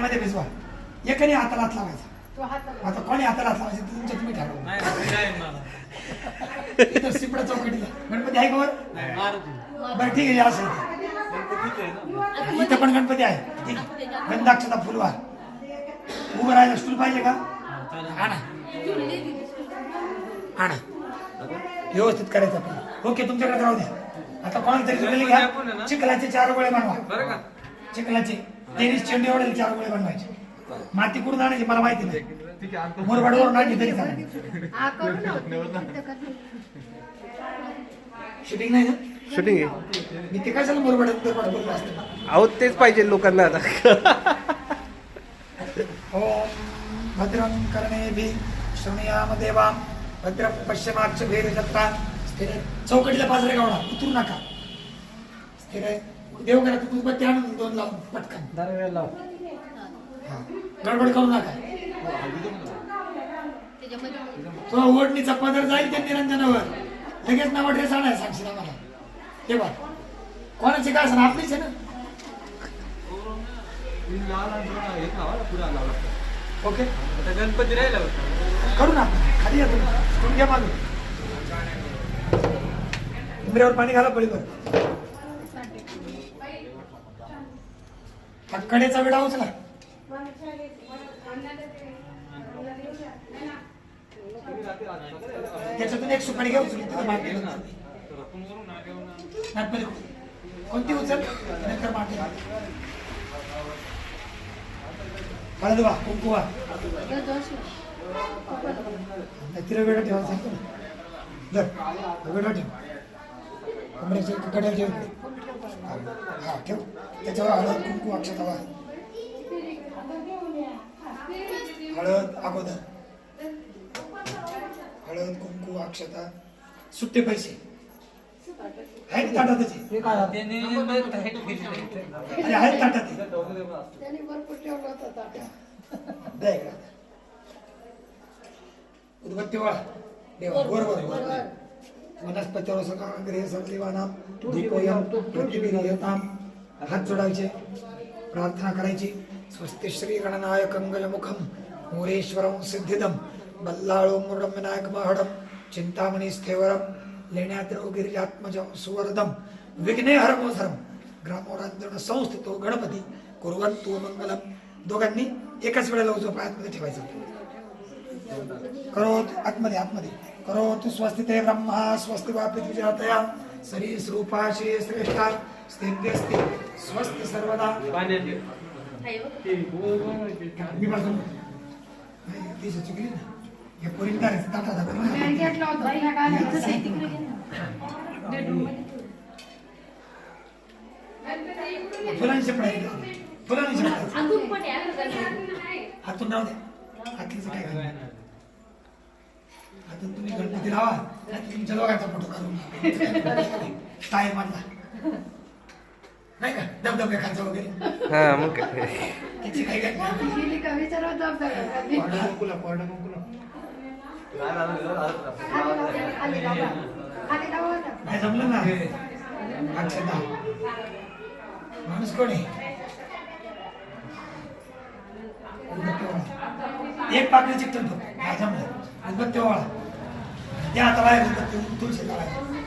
पाण्यामध्ये भिजवा. एकाने हाताला हात लावायचा. आता कोणी हाताला हात लावायचं ते तुमच्या तुम्ही ठरवा. इथं सिपडा चौकटीला. गणपती आहे का वर? नाही, मारुती. बरं ठीक आहे या. इथं पण गणपती आहे. ठीक आहे गंधाक्षता फुलवा. उभं राहायला स्टूल पाहिजे का? हा, चालेल. आणा आणा व्यवस्थित करायचं आपण ओके तुमच्याकडे राहू द्या. आता कोणाला तरी घ्या? चिखलाचे चार गोळे बनवा. चिखलाचे. टेनिस चेंडू एवढे चार गोळे बनवायचे. माती कुठून आणायची मला माहिती नाही. आहे. मोरबाडवरून आणली तरी चालेल. शूटिंग नाही. ना? शूटिंग आहे. मी ते कशाला मोरबाड बोललो असतं? अहो तेच पाहिजे लोकांना आता. ओम भद्रं कर्णेभि शृणुयाम देवाम भद्र पश्चिमाक्ष भेद जत्रा स्थिर आहे. चौकटीला पाजरे गावडा. उतरू नका. स्थिर आहे देव करा तू बत्ती आणून दोन लावून पटकन. हा. गडबड करू नका. तो ओढणीचा पदर जाईल त्या निरंजनावर. लगेच नावा ड्रेस आणाय सांगशील आम्हाला. ते बघ. कोणाची काय असं आपलीच आहे ना? मी लाल आणि थोडा हे लावा ना, पुढं लावा. ओके. आता गणपती राहिला होता करू ना आपण. खाली या तुम्ही. स्टूल घ्या मागून उमऱ्यावर पाणी घाला पळीवर कडेचा विडा उचला त्याच्यातून एक सुपारी घ्या उचलून तिथं मागे घाला. कोणती उचल? नंतर मागे घाला. हळद वा कुंकू वा तिला वेळ ठेवा सांगतो ना वेळा वेळ एका कड्याला ठेव हा ठेव. त्याच्यावर हळद कुंकू अक्षता वा हळद अगोदर. हळद कुंकू अक्षता. सुट्टे पैसे. आहेत ताटात त्याचे. अरे आहेत ताटात ते. त्यांनी भरपूर ठेवलं होतं ताट्या. द्या इकडं. उदबत्ती वाळा. देवा वर वर. ग्रह सगलीवानाम दीपोयम प्रतिबिंबियताम हात जोडायचे प्रार्थना करायची. स्वस्ति श्री गणनायक मुखम मोरेश्वरम सिद्धिदम बल्लाळो मुरडम विनायक महडम चिंतामणी स्थेवरम लेण्याद्रव गिरिजात्मजम सुवर्धम विघ्नेहरमोसरम ग्रामोरांजन संस्थितो गणपती कुर्वंतु मंगलम. दोघांनी एकाच वेळेला उजव्या पायामध्ये ठेवायचं. करोत आतमध्ये आतमध्ये करोत स्वस्ति ते ब्रह्मा स्वस्ति वापित विजातया सरी स्वरूपाशी श्रेष्ठा स्थित्यस्ति स्वस्ति सर्वदा। मी पासून ती सुचू केली ना. हे पोरील काय ताटा दाखव फुलांनी शिपडायचं फुलांनी शिपडायचं हातून राहू द्या हातलीचं काय आता तुम्ही गणपती लावा नाही तुमच्या दोघांचा फोटो काढून टायर मारला नाही का? वगैरे? हा मग काय? त्याची काही घटना गेली का? विचारा धबधबा खाली लावा खाली लावा ना नाही जमलं ना. अक्षता माणूस कोण आहे? उदबत्ती एक पाकळी चिकटून ठेव. नाही जमलं. बत्ती वाळा त्या आता बाहेर बत्ती तुळशी लावायची